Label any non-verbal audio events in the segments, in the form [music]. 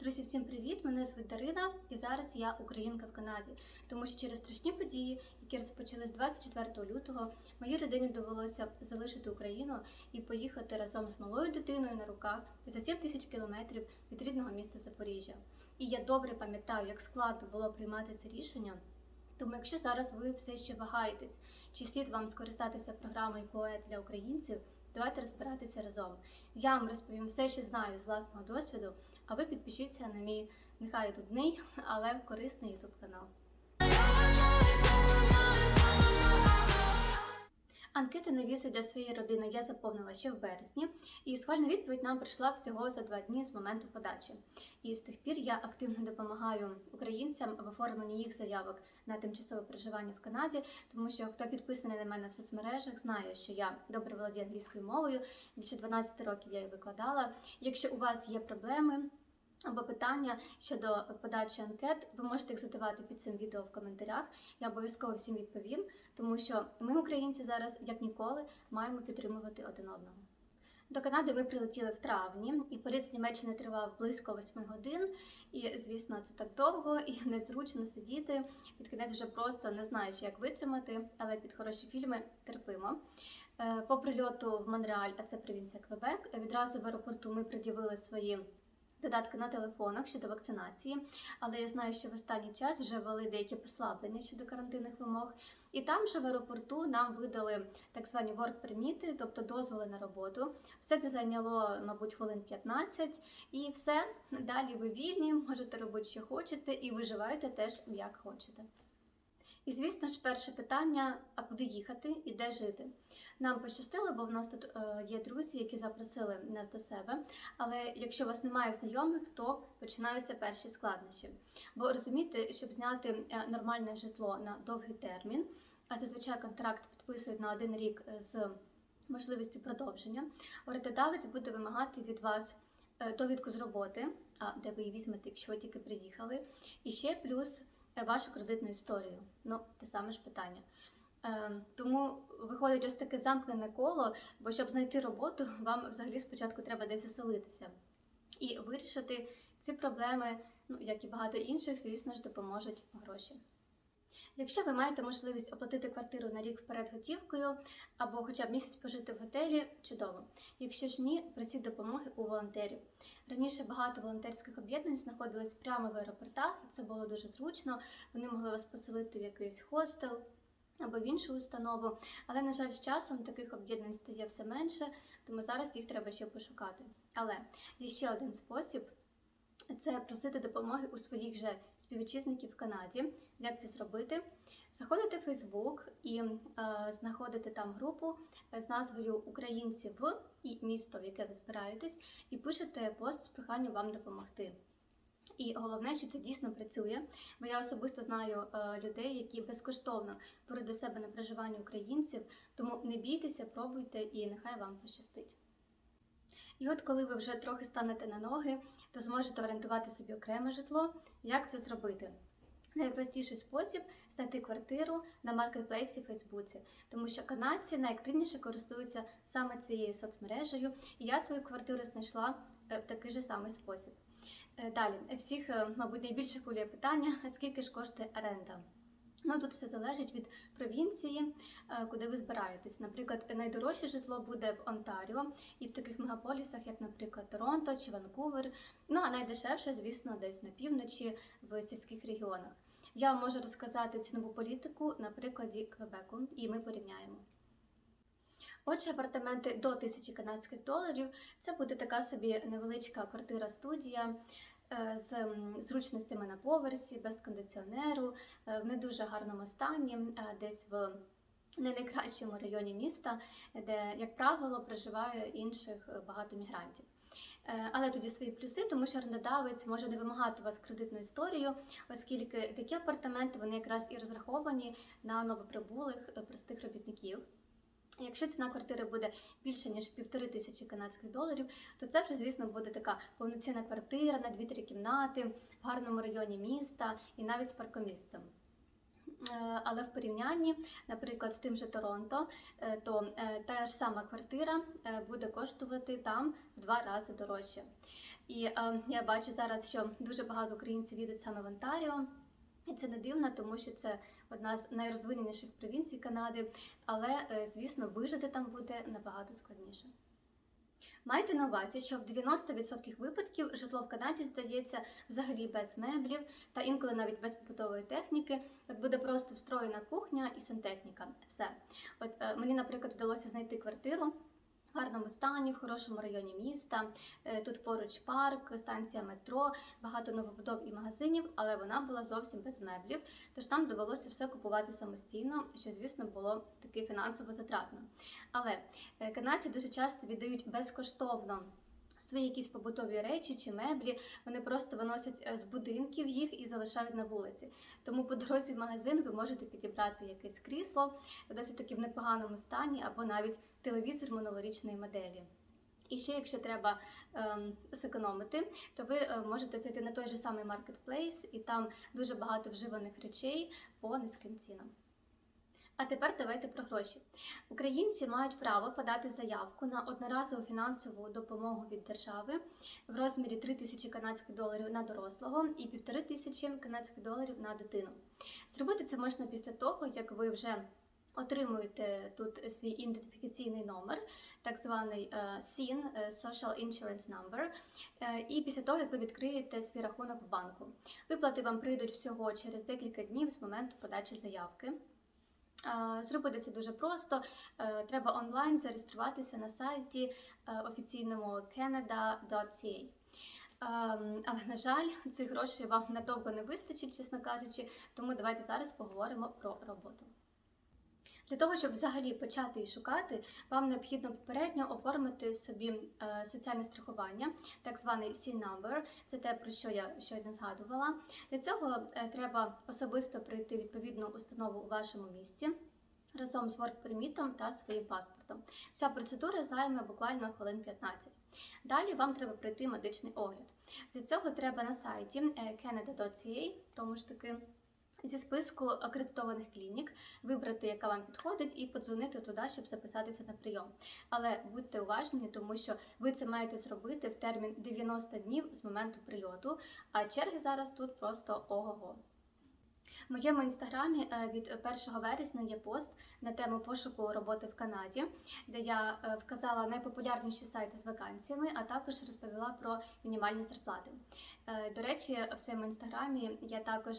Друзі, всім привіт! Мене звуть Дарина, і зараз я українка в Канаді. Тому що через страшні події, які розпочались 24 лютого, моїй родині довелося залишити Україну і поїхати разом з малою дитиною на руках за 7 тисяч кілометрів від рідного міста Запоріжжя. І я добре пам'ятаю, як складно було приймати це рішення. Тому, якщо зараз ви все ще вагаєтесь, чи слід вам скористатися програмою КОЕ для українців, давайте розбиратися разом. Я вам розповім все, що знаю з власного досвіду, а ви підпишіться на мій нехай нудний, але корисний YouTube канал. Анкети на візи для своєї родини я заповнила ще в березні, і схвальна відповідь нам прийшла всього за два дні з моменту подачі. І з тих пір я активно допомагаю українцям в оформленні їх заявок на тимчасове проживання в Канаді, тому що хто підписаний на мене в соцмережах, знає, що я добре володію англійською мовою. Більше 12 років я її викладала. Якщо у вас є проблеми, або питання щодо подачі анкет, ви можете їх задавати під цим відео в коментарях. Я обов'язково всім відповім, тому що ми, українці, зараз як ніколи маємо підтримувати один одного. До Канади ви прилетіли в травні, і перед з Німеччини тривав близько 8 годин. І, звісно, це так довго і [laughs] незручно сидіти. Під кінець вже просто не знаєш, як витримати, але під хороші фільми терпимо. Е, По прильоту в Монреаль, а це провінція Квебек, відразу в аеропорту ми пред'явили свої додатки на телефонах щодо вакцинації, але я знаю, що в останній час вже ввели деякі послаблення щодо карантинних вимог. І там же в аеропорту нам видали так звані work-перміти, тобто дозволи на роботу. Все це зайняло, мабуть, хвилин 15, і все далі ви вільні, можете робити, що хочете, і виживаєте теж як хочете. І звісно ж, перше питання: а куди їхати і де жити? Нам пощастило, бо в нас тут е, є друзі, які запросили нас до себе. Але якщо у вас немає знайомих, то починаються перші складнощі. Бо розумієте, щоб зняти е, нормальне житло на довгий термін, а зазвичай контракт підписують на один рік е, з можливістю продовження, орендодавець буде вимагати від вас довідку з роботи, а де ви її візьмете, якщо ви тільки приїхали, і ще плюс вашу кредитну історію. Ну, те саме ж питання. Е, Тому виходить ось таке замкнене коло, бо щоб знайти роботу, [laughs] вам взагалі спочатку треба десь оселитися. І вирішити ці проблеми, ну як і багато інших, звісно ж, допоможуть гроші. Якщо ви маєте можливість оплатити квартиру на рік вперед готівкою або хоча б місяць пожити в готелі, чудово. Якщо ж ні, просіть допомоги у волонтерів. Раніше багато волонтерських об'єднань знаходились прямо в аеропортах, і це було дуже зручно. Вони могли вас поселити в якийсь хостел або в іншу установу. Але, на жаль, з часом таких об'єднань стає все менше, тому зараз їх треба ще пошукати. Але є ще один спосіб. Це просити допомоги у своїх же співвітчизників в Канаді. Як це зробити? Заходите в Фейсбук і е, знаходите там групу з назвою Українці в і місто, в яке ви збираєтесь, і пишете пост з проханням вам допомогти. І головне, що це дійсно працює, бо я особисто знаю е, людей, які безкоштовно беруть до себе на проживання українців. Тому не бійтеся, пробуйте і нехай вам пощастить. І от коли ви вже трохи станете на ноги, то зможете орендувати собі окреме житло. Як це зробити? Найпростіший спосіб знайти квартиру на маркетплейсі Фейсбуці, тому що канадці найактивніше користуються саме цією соцмережею, і я свою квартиру знайшла е, в такий же самий спосіб. Е, Далі, всіх, е, мабуть, найбільше хвилює питання, [laughs] скільки ж коштує оренда. Ну тут все залежить від провінції, е, куди ви збираєтесь. Наприклад, найдорожче житло буде в Онтаріо і в таких мегаполісах, як, наприклад, Торонто чи Ванкувер. Ну а найдешевше, звісно, десь на півночі в сільських регіонах. Я вам можу розказати цінову політику на прикладі Квебеку, і ми порівняємо. Отже, апартаменти до 1000 канадських доларів це буде така собі невеличка квартира-студія е, з зручностями на поверсі, без кондиціонеру, е, в не дуже гарному стані, е, десь в не найкращому районі міста, де, як правило, проживає інших е, багато мігрантів. Е, Але тоді свої плюси, тому що орендодавець може не вимагати у вас кредитну історію, оскільки такі апартаменти вони якраз і розраховані на новоприбулих е, простих робітників. Якщо ціна квартири буде більше ніж півтори тисячі канадських доларів, то це вже, звісно, буде така повноцінна квартира на 2-3 кімнати в гарному районі міста і навіть з паркомісцем. Е, Але в порівнянні, наприклад, з тим же Торонто, е, то е, та ж сама квартира буде коштувати там в два рази дорожче. І я бачу зараз, що дуже багато українців їдуть саме в Онтаріо. І це не дивно, тому що це одна з найрозвиненіших провінцій Канади, але, е, звісно, вижити там буде набагато складніше. Майте на увазі, що в 90% випадків житло в Канаді здається взагалі без меблів та інколи навіть без побутової техніки. От буде просто встроєна кухня і сантехніка. Все. От е, мені, наприклад, вдалося знайти квартиру. Гарному стані, в хорошому районі міста. Е, Тут поруч парк, станція метро, багато новобудов і магазинів, але вона була зовсім без меблів. Тож там довелося все купувати самостійно, що, звісно, було таки фінансово затратно. Але е, канадці дуже часто віддають безкоштовно. Свої якісь побутові речі чи меблі вони просто виносять е, з будинків їх і залишають на вулиці. Тому по дорозі в магазин ви можете підібрати якесь крісло досить таки в непоганому стані, або навіть телевізор минулорічної моделі. І ще, якщо треба ем, зекономити, то ви е, можете зайти на той же самий маркетплейс, і там дуже багато вживаних речей по низьким цінам. А тепер давайте про гроші. Українці мають право подати заявку на одноразову фінансову допомогу від держави в розмірі 3 тисячі канадських доларів на дорослого і 1,5 тисячі канадських доларів на дитину. Зробити це можна після того, як ви вже отримуєте тут свій ідентифікаційний номер, так званий е, SIN, е, Social Insurance Number, е, і після того, як ви відкриєте свій рахунок в банку. Виплати вам прийдуть всього через декілька днів з моменту подачі заявки. Зробити це дуже просто. Е, Треба онлайн зареєструватися на сайті е, офіційному canada.ca. Ем, Але, на жаль, цих грошей вам надовго не вистачить, чесно кажучи, тому давайте зараз поговоримо про роботу. Для того, щоб взагалі почати її шукати, вам необхідно попередньо оформити собі е, соціальне страхування, так званий C-number, це те, про що я щойно згадувала. Для цього е, треба особисто прийти відповідну установу у вашому місті. Разом з work-пермітом та своїм паспортом. Вся процедура займе буквально хвилин 15. Далі вам треба пройти медичний огляд. Для цього треба на сайті е, canada.ca, тому ж таки зі списку акредитованих клінік вибрати, яка вам підходить, і подзвонити туди, щоб записатися на прийом. Але будьте уважні, тому що ви це маєте зробити в термін 90 днів з моменту прильоту, а черги зараз тут просто ого-го. Моєму інстаграмі е, від 1 вересня є пост на тему пошуку роботи в Канаді, де я е, вказала найпопулярніші сайти з вакансіями, а також розповіла про мінімальні зарплати. Е, До речі, в своєму інстаграмі я також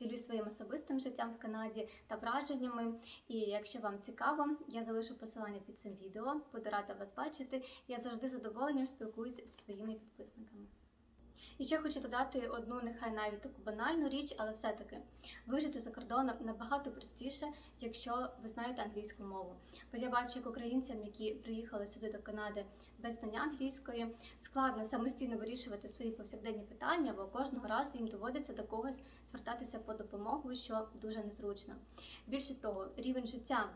ділюсь своїм особистим життям в Канаді та враженнями. І якщо вам цікаво, я залишу посилання під цим відео. Буду рада вас бачити. Я завжди задоволенням спілкуюся зі своїми підписниками. І ще хочу додати одну, нехай навіть таку банальну річ, але все-таки вижити за кордоном набагато простіше, якщо ви знаєте англійську мову. Бо я бачу, як українцям, які приїхали сюди до Канади без знання англійської, складно самостійно вирішувати свої повсякденні питання, бо кожного разу їм доводиться до когось звертатися по допомогу, що дуже незручно. Більше того, рівень життя.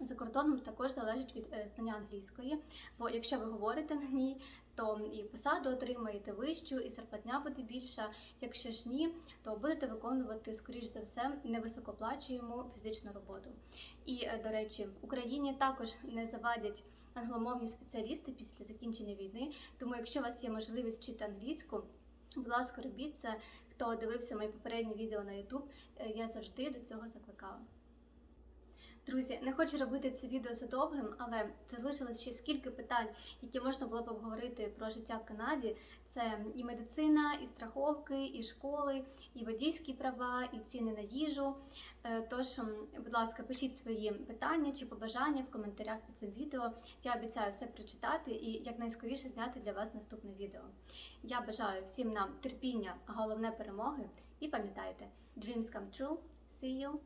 За кордоном також залежить від е, знання англійської, бо якщо ви говорите на ній, то і посаду отримаєте вищу, і зарплатня буде більша. Якщо ж ні, то будете виконувати, скоріш за все, невисокоплачуємо фізичну роботу. І, е, до речі, Україні також не завадять англомовні спеціалісти після закінчення війни. Тому, якщо у вас є можливість вчити англійську, будь ласка, робіть це. Хто дивився мої попередні відео на YouTube, е, я завжди до цього закликала. Друзі, не хочу робити це відео задовгим, але залишилось ще скільки питань, які можна було б обговорити про життя в Канаді. Це і медицина, і страховки, і школи, і водійські права, і ціни на їжу. Е, Тож, будь ласка, пишіть свої питання чи побажання в коментарях під цим відео. Я обіцяю все прочитати і якнайскоріше зняти для вас наступне відео. Я бажаю всім нам терпіння, головне перемоги. І пам'ятайте, dreams come true. See you!